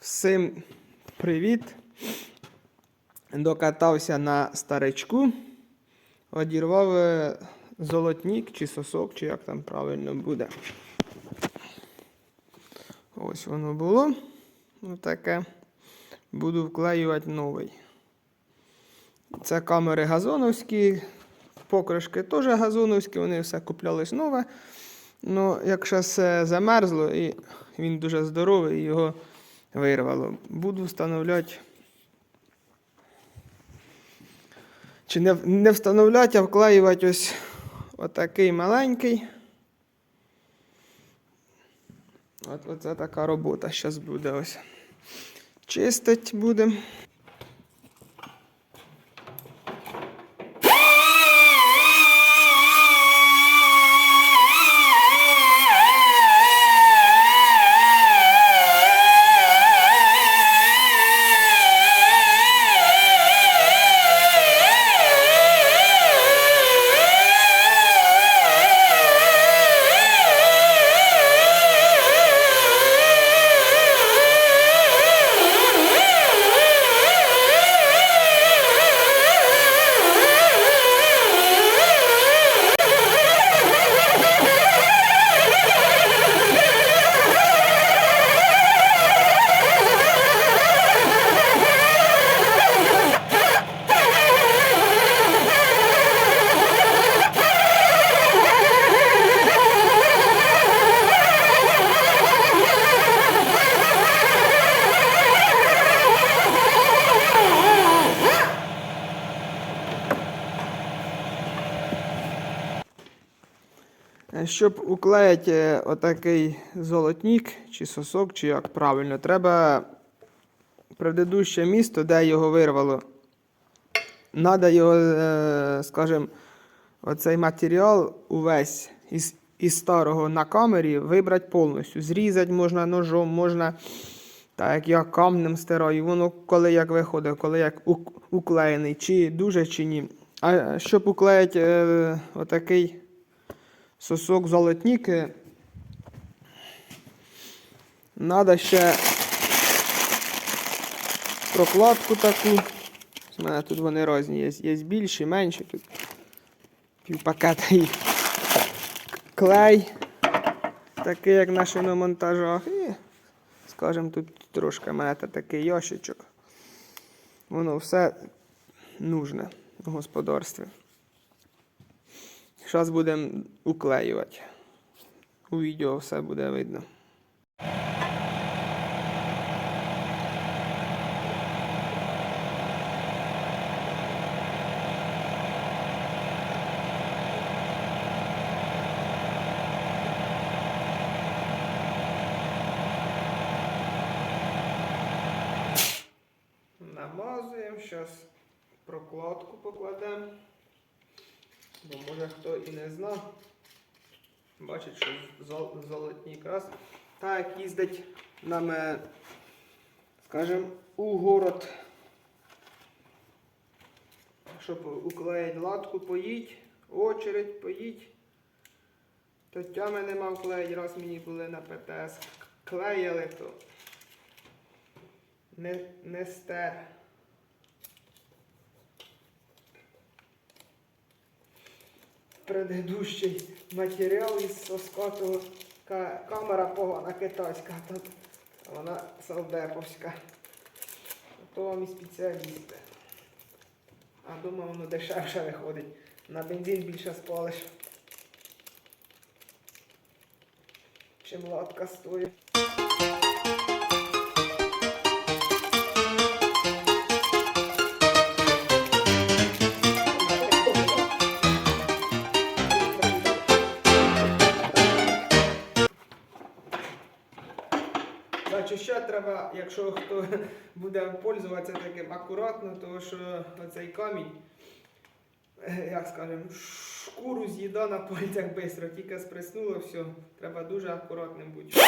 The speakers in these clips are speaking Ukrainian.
Всім привіт! Докатався на старичку, одірвав е, золотник чи сосок, чи як там правильно буде. Ось воно було. Отаке. Буду вклеювати новий. Це камери газоновські, покришки теж газоновські, вони все куплялись нове. Ну, якщо все замерзло і він дуже здоровий, його вирвало. Буду встановляти. Чи не, не встановляти, а вклеювати ось отакий маленький. От, оце така робота зараз буде ось. Чистить будемо. Щоб уклеїти е, отакий золотник чи сосок, чи як правильно, треба предыдуще місто, де його вирвало. Надо його, е, скажімо, оцей матеріал увесь із, із старого на камері вибрати повністю. Зрізати можна ножом, можна, так як я камнем стираю, воно коли як виходить, коли як уклеєний, чи дуже, чи ні. А щоб уклеїти е, отакий сосок золотніки. Надо ще прокладку таку. У мене тут вони різні є. Є більші, менші. Тут півпакета їх. Клей. Такий, як на шиномонтажах. І, скажімо, тут трошки мене такий ящичок. Воно все нужне в господарстві. Зараз будемо уклеювати. У відео все буде видно. Намазуємо, зараз прокладку покладемо. Бо може хто і не знав. Бачить, що зол- золотник раз. Так їздить нам, е, скажімо, у город. Щоб уклеїть латку, поїть, очередь поїть. То тями нема вклеїть, раз мені були на ПТС клеїли, то не, не стер. Предыдущий матеріал із соскоту камера погана китайська, тут вона салдеповська. То вам і спеціалісти. А дома воно дешевше виходить. На бензин більше спалиш. Чим латка стоїть. Треба, якщо хто буде пользуватися таким акуратно, тому що цей камінь, е, як скажемо, шкуру з'їда на пальцях швидко, тільки спреснуло все. Треба дуже акуратним бути.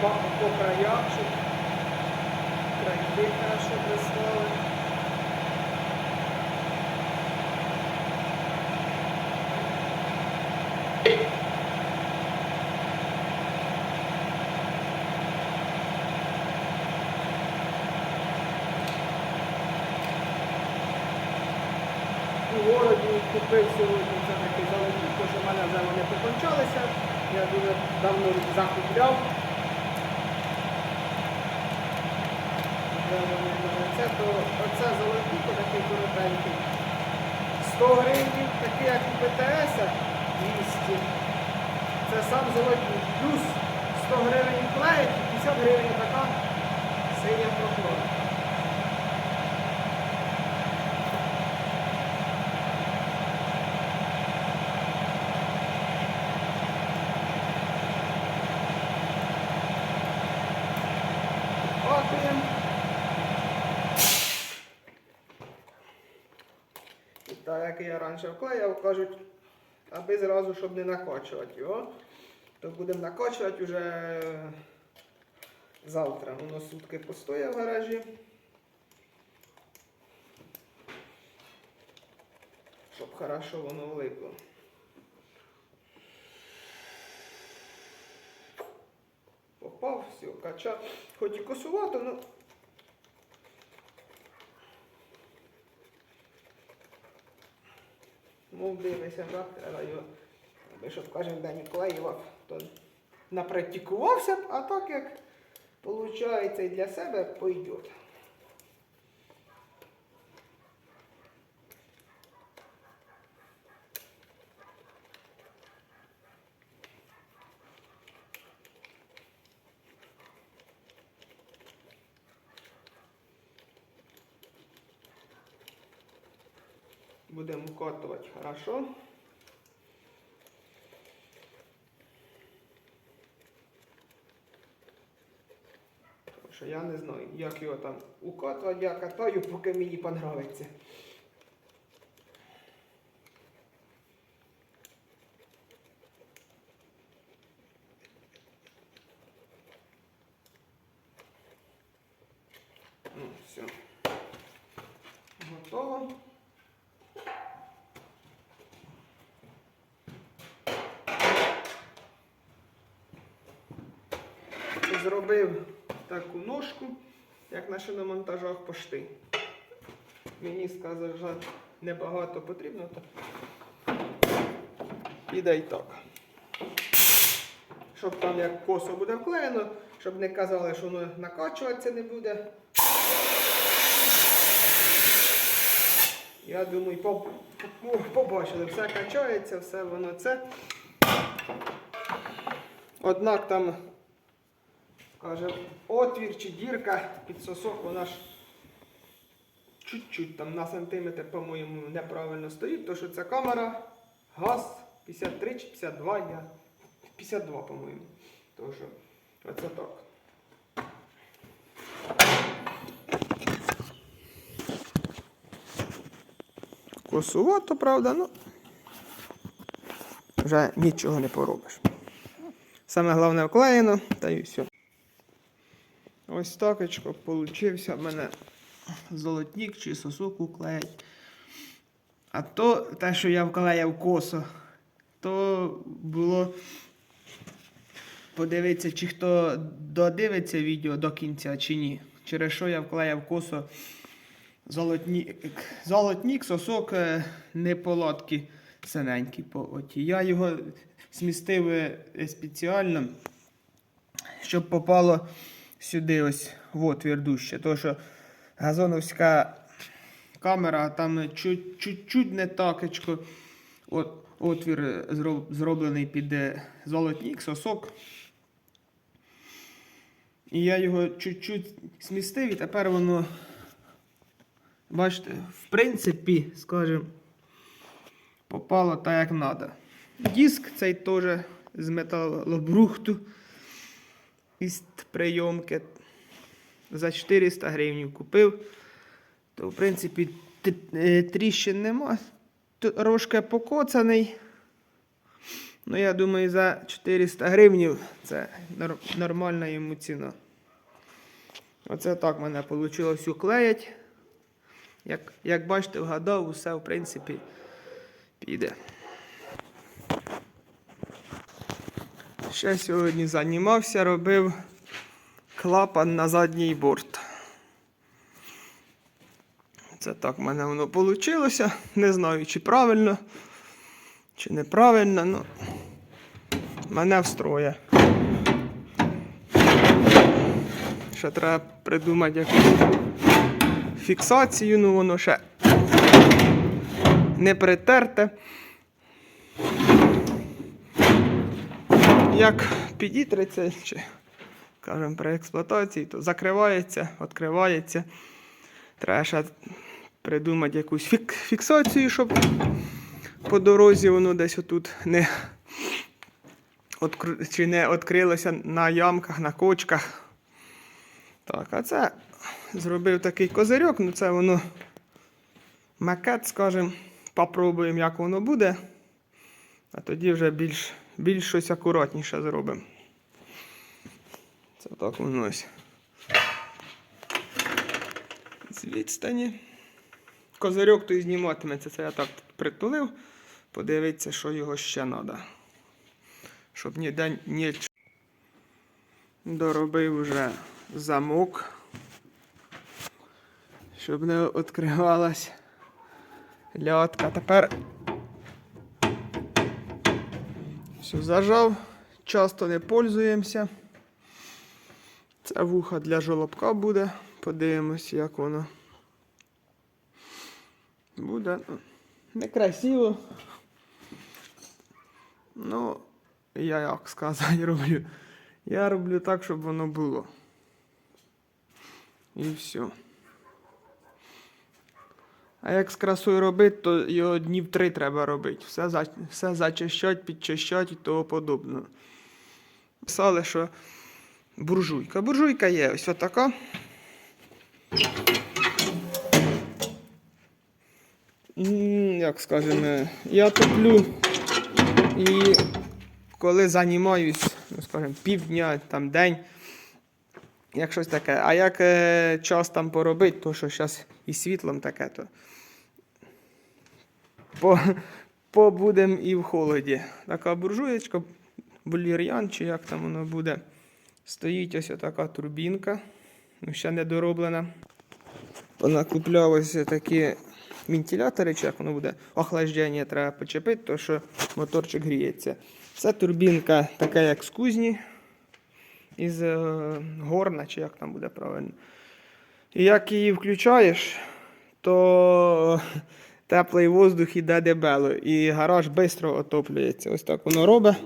По, по краях, щоб краї хорошо прислали. У городі купив сьогодні золоті, тому що в мене вже вони покончалися. Я дуже давно закупляв. Вже то оце золотник, такий коротенький. 100 гривень, такий як у ПТС 200. Це сам золотник. Плюс 100 гривень клеїть і 50 гривень така синя проклад. Окрім. І так, як я раніше вклеяв, кажуть, аби зразу, щоб не накочувати його, то будемо накочувати вже завтра. Воно сутки постоє в гаражі. Щоб хорошо воно влипло. Попав, все, кача. Хоч і косувато, ну. Дивися, так, треба його, аби щоб кожен день то напрактикувався б, а так як виходить і для себе пойде. Будемо укатувати хорошо. Тому що я не знаю, як його там укатувати, я катаю, поки мені понравиться. Ну, все. Готово. Зробив таку ножку, як на шиномонтажах пошти. Мені сказав, що небагато потрібно, то піде й так. Щоб там як косо буде вклеєно, щоб не казали, що воно накачуватися не буде. Я думаю, по- по- побачили, все качається, все воно це. Однак там Каже, отвір чи дірка під сосок, вона ж чуть-чуть там на сантиметр, по-моєму, неправильно стоїть, тому що ця камера газ 53 чи 52, я 52, по-моєму. Що оце так. Косувато, правда, ну вже нічого не поробиш. Саме головне вклеєно, та й все. Ось такочко получився в мене золотник чи сосок уклеїть. А то те, що я вклеяв косо, то було подивитися, чи хто додивиться відео до кінця, чи ні. Через що я вклеяв косо золотник, золотник сосок е, неполадки синенькі по оті. Я його змістив е, спеціально, щоб попало сюди ось в отвір дужче. Тому що газоновська камера там чуть- чуть-чуть не такечко. От, отвір зроблений під е, сосок. І я його чуть-чуть змістив, і тепер воно, бачите, в принципі, скажімо, попало так, як треба. Диск цей теж з металобрухту із прийомки за 400 гривень купив. То, в принципі, е, тріщин нема. Трошки покоцаний. Ну, я думаю, за 400 гривнів це нормальна йому ціна. Оце так в мене вийшло уклеїть. Як, як бачите, вгадав, усе в принципі піде. Ще сьогодні займався, робив клапан на задній борт. Це так в мене воно вийшло. Не знаю, чи правильно, чи неправильно, ну мене встроє. Ще треба придумати якусь фіксацію, ну воно ще не притерте. Як підітреться, чи кажемо при експлуатації, то закривається, відкривається. Треба ще придумати якусь фік- фіксацію, щоб по дорозі воно десь отут не чи не відкрилося на ямках, на кочках. Так, а це зробив такий козирьок, ну це воно макет, скажімо, попробуємо, як воно буде. А тоді вже більш, більш щось акуратніше зробимо. Це так воно ось. З відстані. Козирьок той зніматиметься, це я так притулив. Подивитися, що його ще треба. Щоб ніде ні. Доробив вже замок. Щоб не відкривалась лятка. Тепер все зажав. Часто не пользуємося. Це вуха для жолобка буде. Подивимось, як воно буде. Некрасиво. Ну, я як сказати роблю. Я роблю так, щоб воно було. І все. А як з красою робити, то його днів три треба робити. Все, за, все зачищать, підчищать і того подобне. Писали, що буржуйка. Буржуйка є ось така. Як скажемо, я топлю і коли займаюсь, ну скажімо, півдня, там день, як щось таке. А як е, час там поробити, то що зараз і світлом таке, то по, і в холоді. Така буржуєчка, булір'ян, чи як там воно буде. Стоїть ось така турбінка, ну, ще не дороблена. Понакупляв ось такі вентилятори, чи як воно буде, охлаждення треба почепити, то що моторчик гріється. Це турбінка така, як з кузні, із е, горна, чи як там буде правильно. І як її включаєш, то теплий воздух іде дебело, і гараж швидко отоплюється. Ось так воно робить.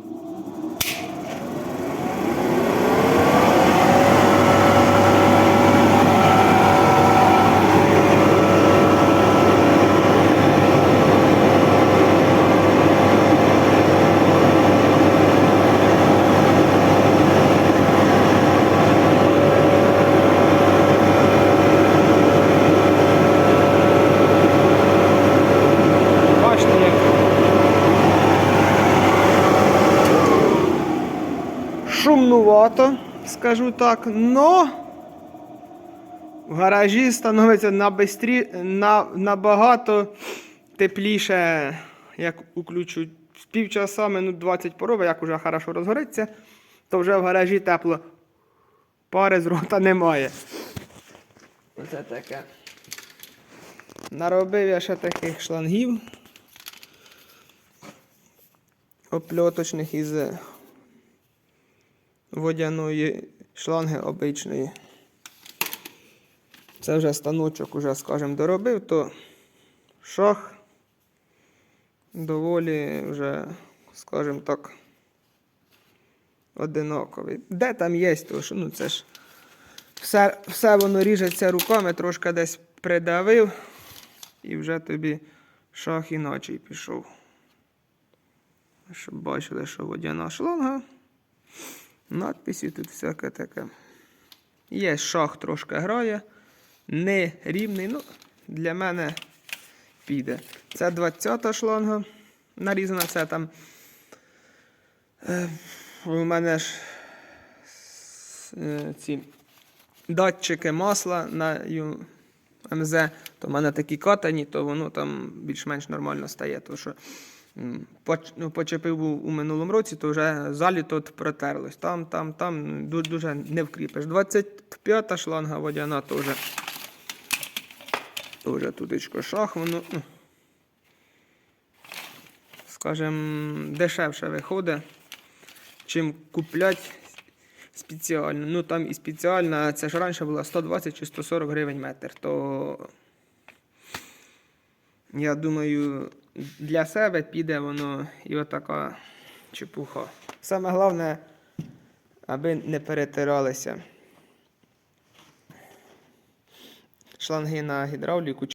Бачите, як шумнувато, скажу так, но в гаражі становиться на бистрі, на, набагато тепліше, як уключу з півчаса, минут 20 пороби, як уже хорошо розгориться, то вже в гаражі тепло. Пари з рота немає. Оце таке. Наробив я ще таких шлангів опльоточних із водяної шланги обичної. Це вже станочок, уже, скажімо, доробив, то шах доволі вже, скажімо так, одинаковий. Де там є, то що, ну це ж все, все воно ріжеться руками, трошки десь придавив, і вже тобі шах іначе пішов. Щоб бачили, що водяна шланга. Надписи тут всяке таке. Є шах трошки грає. Не рівний, ну, для мене піде. Це 20-та шланга. Нарізана це там Е, У мене ж е, ці датчики масла на МЗ, то в мене такі катані, то воно там більш-менш нормально стає. То що почепив у, у минулому році, то вже заліто от протерлось. Там, там, там ду- дуже не вкріпиш. 25-та шланга водяна теж. Теж тутечко шах, воно. ну, Скажем, дешевше виходить, чим куплять спеціально. Ну там і спеціальна, це ж раніше була 120 чи 140 гривень метр. То я думаю, для себе піде воно і отака чепуха. Саме головне, аби не перетиралися шланги на гідравліку.